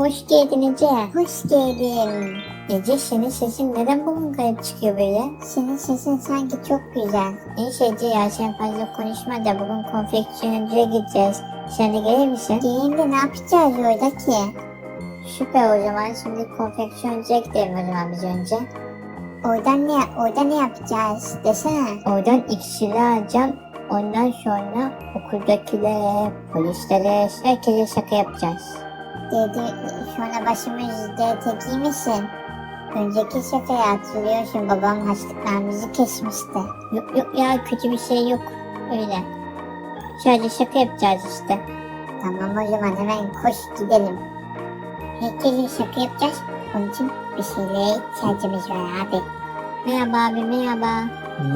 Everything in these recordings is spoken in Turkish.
hoş geldin Ece. Hoş geldin. Ece senin sesin neden bugün garip çıkıyor böyle? Senin sesin sanki çok güzel. Neyse Ece ya sen fazla konuşma da bugün konfeksiyoncuya gideceğiz. Sen de gelir misin? Geleyim de ne yapacağız orada ki? Süper o zaman şimdi konfeksiyoncuya gidelim o zaman biz önce. Oradan ne, orada ne yapacağız desene. Oradan iksiri alacağım. Ondan sonra okuldakilere, polislere, herkese şaka yapacağız. Dedi, sonra başımız DT giymişsin. Önceki sefere hatırlıyorsun babam haçlıklarımızı kesmişti. Yok yok ya kötü bir şey yok. Öyle. Sadece şaka yapacağız işte. Tamam o zaman hemen koş gidelim. Herkese şaka yapacağız. Onun için bir şeylere ihtiyacımız var abi. Merhaba abi merhaba.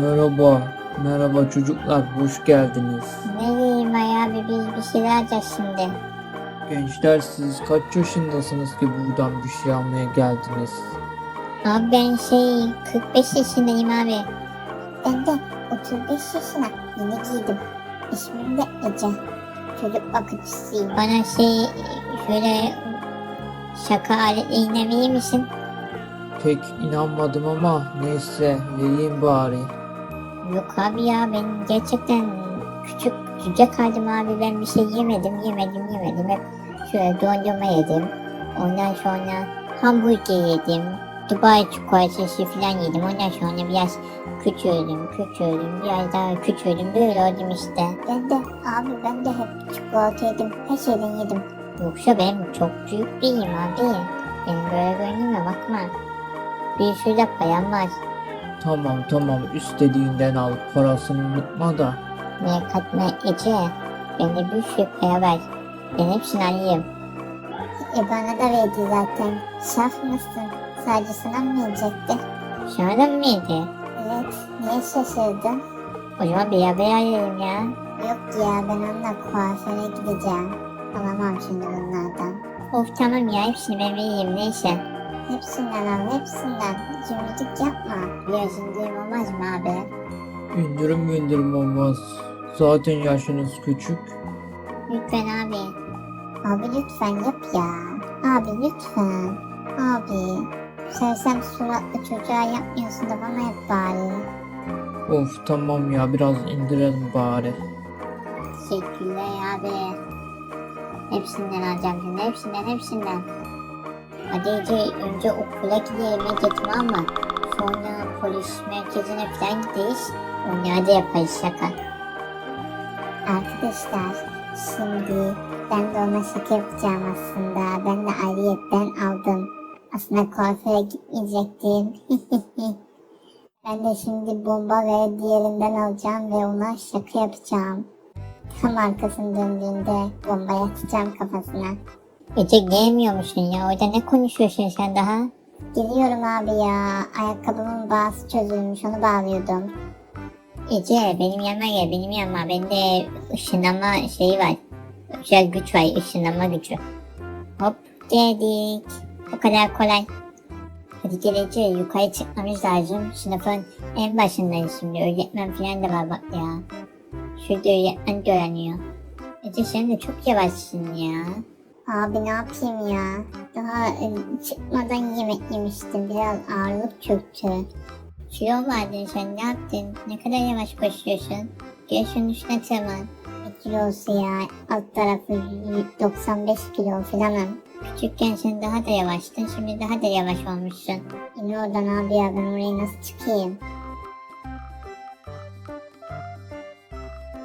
Merhaba, merhaba çocuklar, hoş geldiniz. Nereyim ay abi biz bir şeyler alacağız şimdi. Gençler siz kaç yaşındasınız ki buradan bir şey almaya geldiniz? Abi ben şey 45 yaşındayım abi. Ben de 35 yaşına yeni giydim. İsmim de Ece. Çocuk bakıcısıyım. Bana şey şöyle şaka aletliğine verir misin? Pek inanmadım ama neyse vereyim bari. Yok abi ya ben gerçekten küçük cüce kaldım abi ben bir şey yemedim yemedim yemedim. Hep şöyle dondurma yedim. Ondan sonra hamburger yedim. Dubai çikolatası falan yedim. Ondan sonra biraz küçüldüm küçüldüm. Biraz daha küçüldüm. Böyle oldum işte. Ben de abi ben de hep çikolata yedim. Her şeyden yedim. Yoksa ben çok büyük biriyim abi. Benim böyle görünüme bakma. Bir sürü de payam var. Tamam tamam. İstediğinden al. Parasını unutma da. Merak etme Ece. Bende bir para var. Ben hepsini alayım. E bana da verdi zaten. Şaf mısın? Sadece sana mı verecekti? Sana da mı? Evet. Niye şaşırdın? O zaman beraber alalım ya. Yok ya ben onunla kuaföre gideceğim. Alamam şimdi bunlardan. Of tamam ya hepsini ben vereyim neyse. Hepsinden al hepsinden. Cimrilik yapma. Biraz indirim olmaz mı abi? İndirim indirim olmaz. Zaten yaşınız küçük. Lütfen abi. Abi lütfen yap ya. Abi lütfen. Abi. Sersem suratlı çocuğa yapmıyorsun da bana yap bari. Of tamam ya biraz indirelim bari. Teşekkürler abi. Hepsinden alacağım şimdi. Hepsinden hepsinden. Hadi Ece önce okula gidelim tamam mı? Sonra polis merkezine falan gideriz. Onlara da yaparız şaka. Arkadaşlar şimdi ben de ona şaka yapacağım aslında. Ben de ayrıyetten aldım. Aslında kuaföre gitmeyecektim. ben de şimdi bomba ve diğerinden alacağım ve ona şaka yapacağım. Tam arkasını döndüğünde bombayı atacağım kafasına. Ece gelmiyor musun ya? Orada ne konuşuyorsun sen daha? Geliyorum abi ya. Ayakkabımın bağısı çözülmüş onu bağlıyordum. Ece benim yanıma gel benim yanıma. Bende ışınlanma şeyi var. Özel güç var ışınlanma gücü. Hop geldik. O kadar kolay. Hadi gel Ece yukarı çıkmamız lazım. Sınıfın en başındayız şimdi. Öğretmen falan da var bak ya. Şurada öğretmen görünüyor. Ece sen de çok yavaşsın ya. Abi ne yapayım ya? Daha e, çıkmadan yemek yemiştim. Biraz ağırlık çöktü. Kilo vardın sen ne yaptın? Ne kadar yavaş koşuyorsun? Gel şunun üstüne tırman. Ne kilosu ya? Alt tarafı 95 kilo falanım. Küçükken sen daha da yavaştın. Şimdi daha da yavaş olmuşsun. İn oradan abi ya ben oraya nasıl çıkayım?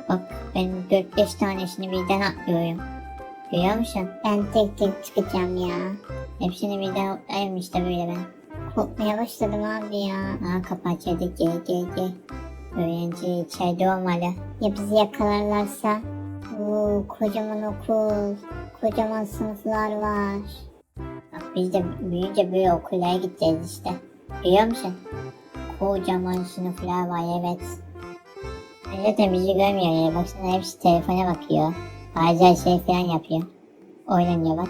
Bak ben 4-5 tanesini birden atlıyorum. Görüyor musun? Ben tek tek çıkacağım ya. Hepsini birden atlayayım işte böyle ben. Korkmaya başladım abi ya. Aa açıldı gel gel gel. Öğrenci içeride olmalı. Ya bizi yakalarlarsa? Oo, kocaman okul. Kocaman sınıflar var. Bak biz de büyüyünce böyle okullara gideceğiz işte. Görüyor musun? Kocaman sınıflar var evet. Zaten bizi görmüyor ya. Baksana hepsi telefona bakıyor. Bazen şey falan yapıyor. Oynanıyor bak.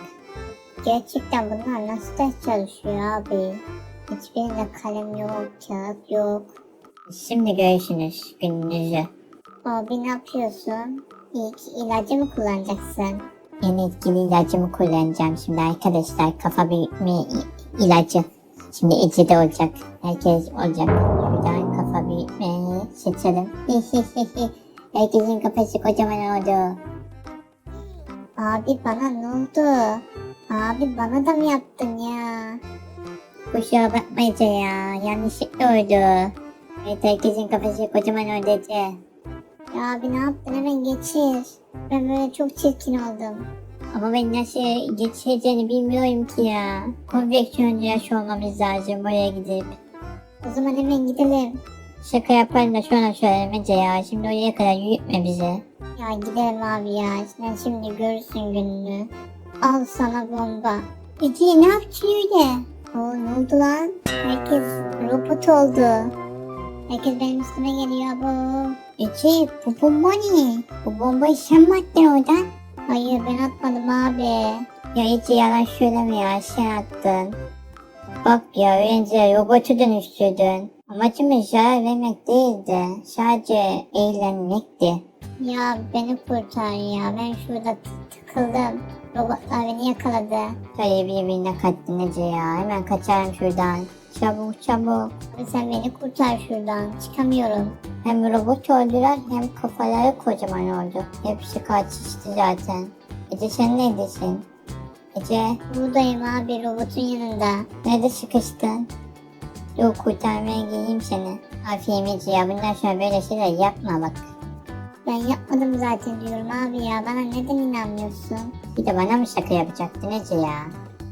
Gerçekten bunlar nasıl ders çalışıyor abi? Hiçbirinde kalem yok, kağıt yok. Şimdi görüşünüz gününüzü. Abi ne yapıyorsun? İlk ilacı mı kullanacaksın? Yeni etkili ilacımı kullanacağım şimdi arkadaşlar. Kafa büyütme ilacı. Şimdi Ece'de olacak. Herkes olacak. Şuradan kafa büyütme seçelim. Herkesin kafası kocaman oldu. Abi bana ne oldu? Abi bana da mı yaptın ya? Kusura bakma Ece ya. Yanlışlıkla oldu. Evet herkesin kafası kocaman oldu. Ya abi ne yaptın hemen geçir. Ben böyle çok çirkin oldum. Ama ben nasıl geçireceğini bilmiyorum ki ya. Konveksiyoncu yaş olmamız lazım oraya gidip. O zaman hemen gidelim. Şaka yaparım da sonra söylerim Ece ya. Şimdi oraya kadar yürütme bizi. Ya gidelim abi ya. Sen şimdi görürsün gününü. Al sana bomba. Ece ne yaptın öyle? Oo ne oldu lan? Herkes robot oldu. Herkes benim üstüme geliyor bu. Ece bu bomba ne? Bu bombayı sen mi attın oradan? Hayır ben atmadım abi. Ya Ece yalan söyleme ya sen attın. Bak ya önce robotu dönüştürdün. Amacımız zarar vermek değildi. Sadece eğlenmekti. Ya beni kurtar ya. Ben şurada tıkıldım. Robotlar beni yakaladı. Şöyle birbirine Ece ya. Hemen kaçarım şuradan. Çabuk çabuk. Sen beni kurtar şuradan. Çıkamıyorum. Hem robot oldular hem kafaları kocaman oldu. Hepsi kaçıştı zaten. Ece sen neredesin? Ece. Buradayım abi robotun yanında. Nerede sıkıştın? Dur kurtarmaya geleyim seni. Ece ya bundan sonra böyle şeyler yapma bak. Ben yapmadım zaten diyorum abi ya. Bana neden inanmıyorsun? Bir de bana mı şaka yapacaktın Ece ya?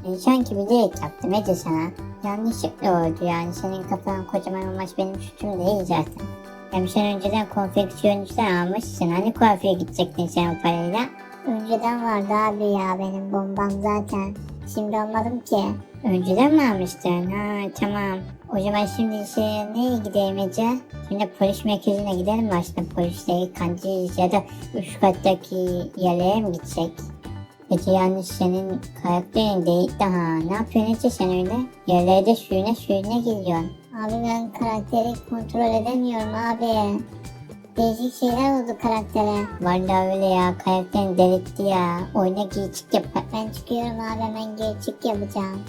Ben sanki bilerek yaptım Ece sana. Yanlışlıkla oldu yani. Senin kafan kocaman olmaz benim suçum değil zaten. Hem sen önceden konfeksiyoncudan almışsın. Hani kuaföre gidecektin sen o parayla? Önceden vardı abi ya benim bombam zaten. Şimdi almadım ki. Önceden mi almıştın? Ha tamam. O zaman şimdi şey neye gidelim Ece? Şimdi polis merkezine gidelim başta polisleri kancayız ya da üst kattaki yerlere mi gitsek? Ece yanlış senin karakterin değil daha. Ne yapıyorsun Ece sen öyle? Yerlerde suyuna suyuna geliyorsun. Abi ben karakteri kontrol edemiyorum abi. Değişik şeyler oldu karaktere. Vallahi öyle ya karakterin delirtti ya. Oyuna geçik yap. Ben çıkıyorum abi hemen geçik yapacağım.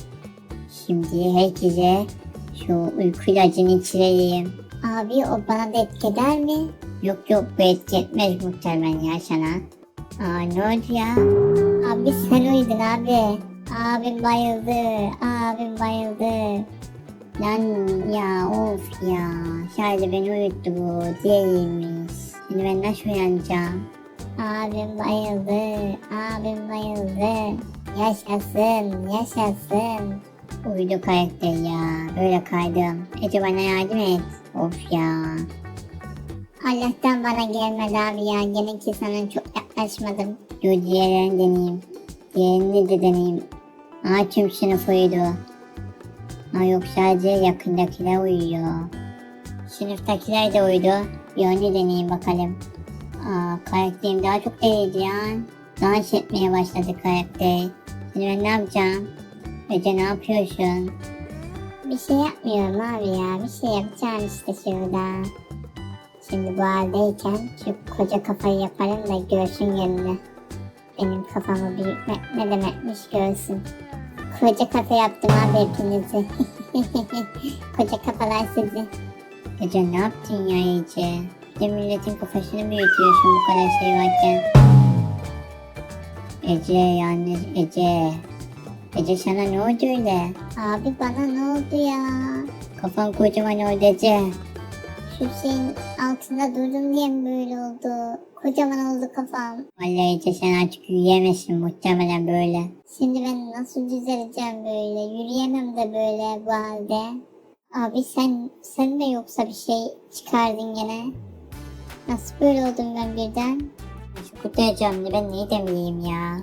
Şimdi herkese şu uyku ilacını içireyim. Abi o bana da etki eder mi? Yok yok bu etki etmez muhtemelen ya sana. Aa ne oldu ya? Abi sen uyudun abi. Abim bayıldı. Abim bayıldı. Lan ya of ya. Sadece beni uyuttu bu. Değilmiş. Şimdi ben nasıl uyanacağım? Abim bayıldı. Abim bayıldı. Yaşasın. Yaşasın. Uyudu karakter ya. Böyle kaydım. Ece bana yardım et. Of ya. Allah'tan bana gelmedi abi ya. Gene ki sana çok yaklaşmadım. Dur diğerlerini deneyeyim. Diğerini de deneyeyim. Aa tüm sınıf uyudu. Aa yok sadece yakındakiler uyuyor. Sınıftakiler de uyudu. Bir onu deneyeyim bakalım. Aa karakterim daha çok değildi ya. Dans etmeye başladı karakter. Şimdi ben ne yapacağım? Ece ne yapıyorsun? Bir şey yapmıyorum abi ya. Bir şey yapacağım işte şurada. Şimdi bu haldeyken şu koca kafayı yaparım da görsün gününü. Benim kafamı büyütmek ne demekmiş görsün. Koca kafa yaptım abi hepinizi. koca kafalar sizi. Ece ne yaptın ya Ece? De milletin kafasını büyütüyorsun bu kadar şey varken. Ece yalnız Ece. Ece sana ne oldu öyle? Abi bana ne oldu ya? Kafan kocaman oldu Ece. Şu şeyin altında durdum diye mi böyle oldu? Kocaman oldu kafam. Vallahi Ece sen artık yürüyemezsin muhtemelen böyle. Şimdi ben nasıl düzeleceğim böyle? Yürüyemem de böyle bu halde. Abi sen sen de yoksa bir şey çıkardın gene. Nasıl böyle oldum ben birden? Şu kurtaracağım ben neyi demeyeyim ya.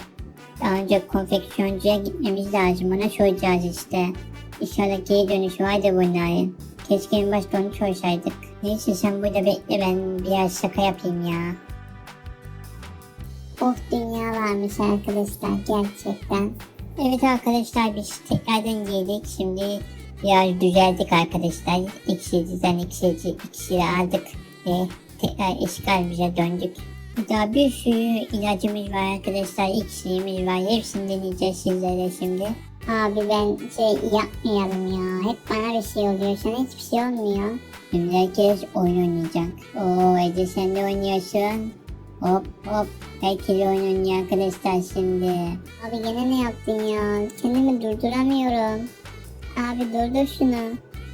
Daha önce konfeksiyoncuya gitmemiz lazım. Ona soracağız işte. İnşallah geri dönüş vardı bunların. Keşke en başta onu sorsaydık. Neyse sen burada bekle ben biraz şaka yapayım ya. Of dünya varmış arkadaşlar gerçekten. Evet arkadaşlar biz tekrardan geldik. Şimdi biraz düzeldik arkadaşlar. İksirciden iksirci iksiri aldık ve tekrar eski halimize döndük. Daha bir sürü ilacımız var arkadaşlar. İksirimiz var. Hepsini deneyeceğiz sizlere şimdi. Abi ben şey yapmayalım ya. Hep bana bir şey oluyor. Sana hiçbir şey olmuyor. Şimdi herkes oyun oynayacak. Oo Ece sen de oynuyorsun. Hop hop. Herkes oyun oynuyor arkadaşlar şimdi. Abi gene ne yaptın ya? Kendimi durduramıyorum. Abi durdur şunu.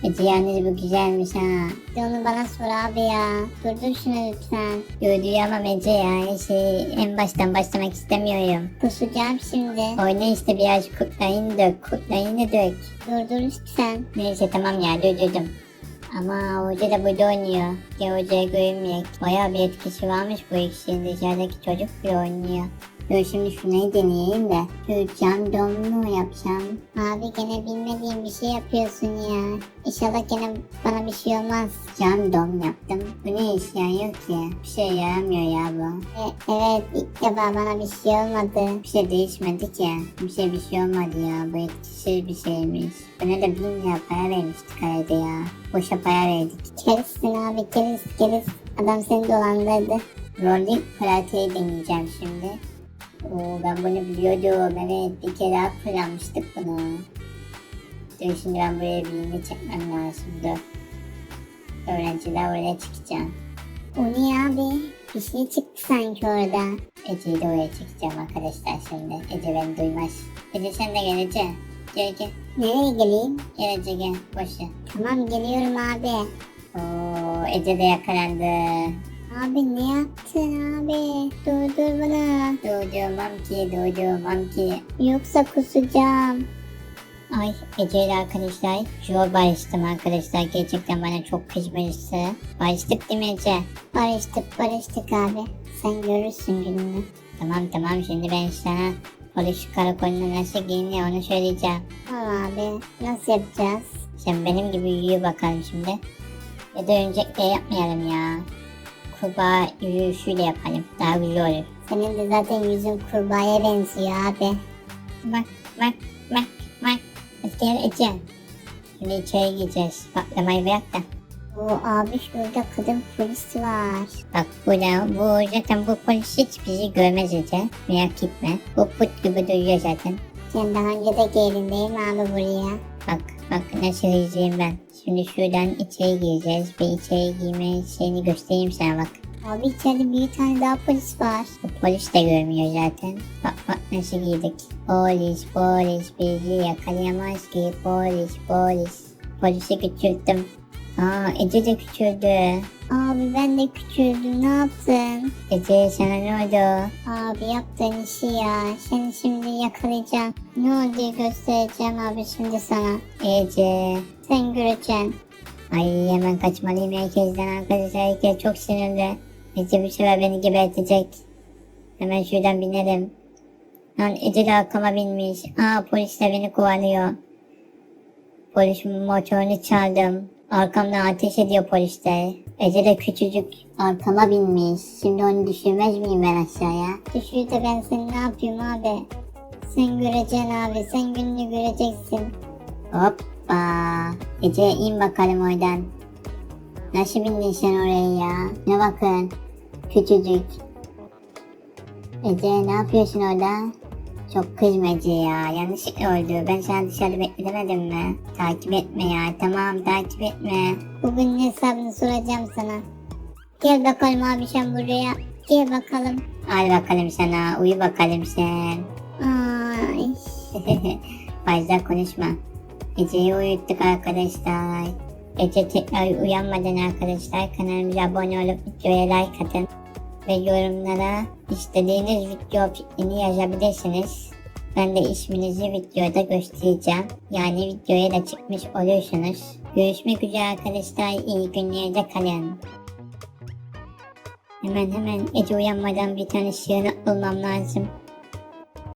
Ece yalnız bu güzelmiş ha. Onu bana sor abi ya. Durdur şunu lütfen. Durduyamam Ece ya. Şey, en baştan başlamak istemiyorum. Kusacağım şimdi. Oyna işte biraz kurtlayını dök. Kurtlayını dök. Durdur lütfen. Neyse tamam ya durdurdum. Ama hoca da burada oynuyor. Ya hocaya görünmeyek. Bayağı bir etkisi varmış bu ikisinin dışarıdaki çocuk bir oynuyor. Dur şimdi şunayı deneyeyim de. Şu cam domlu yapacağım. Abi gene bilmediğim bir şey yapıyorsun ya. İnşallah gene bana bir şey olmaz. Cam dom yaptım. Bu ne iş yarıyor ki? Bir şey yaramıyor ya bu. E, evet ilk defa bana bir şey olmadı. Bir şey değişmedi ki. Bir şey bir şey olmadı ya. Bu etkisiz bir şeymiş. Buna da bin lira para vermiştik herhalde ya. Boşa para verdik. Kerissin abi keris keris. Adam seni dolandırdı. Rolling pratiği deneyeceğim şimdi. Oo, ben bunu biliyordum. Evet bir kere daha kullanmıştık bunu. Dur şimdi ben buraya birini çekmem lazım. Dur. Öğrenciler oraya çıkacağım. O ne abi? Bir şey çıktı sanki orada. Ece'yi de oraya çekeceğim arkadaşlar şimdi. Ece beni duymaz. Ece sen de gel Ece. Gel gel. Nereye geleyim? Gel Ece gel. Boş ver. Tamam geliyorum abi. Oo, Ece de yakalandı. Abi ne yaptın abi? Durdur bunu. Durdurmam ki, durdurmam ki. Yoksa kusacağım. Ay Ece ile arkadaşlar zor barıştım arkadaşlar. Gerçekten bana çok kızmıştı. Barıştık değil mi Ece? Barıştık barıştık abi. Sen görürsün gününü. Tamam tamam şimdi ben sana polis karakoluna nasıl giyiniyor onu söyleyeceğim. Tamam abi. Nasıl yapacağız? Sen benim gibi yürü bakalım şimdi. Ya da öncelikle yapmayalım ya. Kurbağa yürüyüşüyle yapalım. Daha güzel olur. Senin de zaten yüzün kurbağaya benziyor abi. Bak bak bak bak. Gel Ece. Şimdi içeri gireceğiz. Patlamayı bırak da. O abi şurada kadın polis var. Bak bu da bu zaten bu polis hiç bizi görmez Ece. Merak etme. Bu put gibi duyuyor zaten. Sen daha önce de geldin değil mi abi buraya? Bak nasıl izleyeyim ben. Şimdi şuradan içeri gireceğiz ve içeri girme şeyini göstereyim sana bak. Abi içeride bir tane daha polis var. Bu polis de görmüyor zaten. Bak bak nasıl girdik. Polis polis bizi yakalayamaz ki polis polis. Polisi küçülttüm. Aa Ece de küçüldü. Abi ben de küçüldüm ne yaptın? Ece sana ne oldu? Abi yaptığın işi ya. Seni şimdi yakalayacağım. Ne olduğu göstereceğim abi şimdi sana. Ece. Sen göreceksin. Ay hemen kaçmalıyım herkesten arkadaşlar. Herkes çok sinirli. Ece bu sefer beni gebertecek. Hemen şuradan binelim. Lan Ece de arkama binmiş. Aa polis de beni kovalıyor. Polis motorunu çaldım. Arkamdan ateş ediyor polisler. Ece de küçücük arkama binmiş. Şimdi onu düşürmez miyim ben aşağıya? Düşür de ben seni ne yapayım abi? Sen göreceksin abi. Sen gününü göreceksin. Hoppa. Ece in bakalım oradan. Nasıl bindin sen oraya ya? Ne bakın. Küçücük. Ece ne yapıyorsun orada? Çok kızma Ece ya. Yanlışlıkla oldu. Ben sana dışarıda beklemedim mi? Takip etme ya. Tamam takip etme. Bugün hesabını soracağım sana. Gel bakalım abi sen buraya. Gel bakalım. Al bakalım sana. Uyu bakalım sen. Ay. Fazla konuşma. Ece'yi uyuttuk arkadaşlar. Ece tekrar uyanmadan arkadaşlar kanalımıza abone olup videoya like atın. Ve yorumlara istediğiniz video fikrini yazabilirsiniz. Ben de isminizi videoda göstereceğim. Yani videoya da çıkmış olursunuz. Görüşmek üzere arkadaşlar. İyi günlerde kalın. Hemen hemen Ece uyanmadan bir tane şirin bulmam lazım.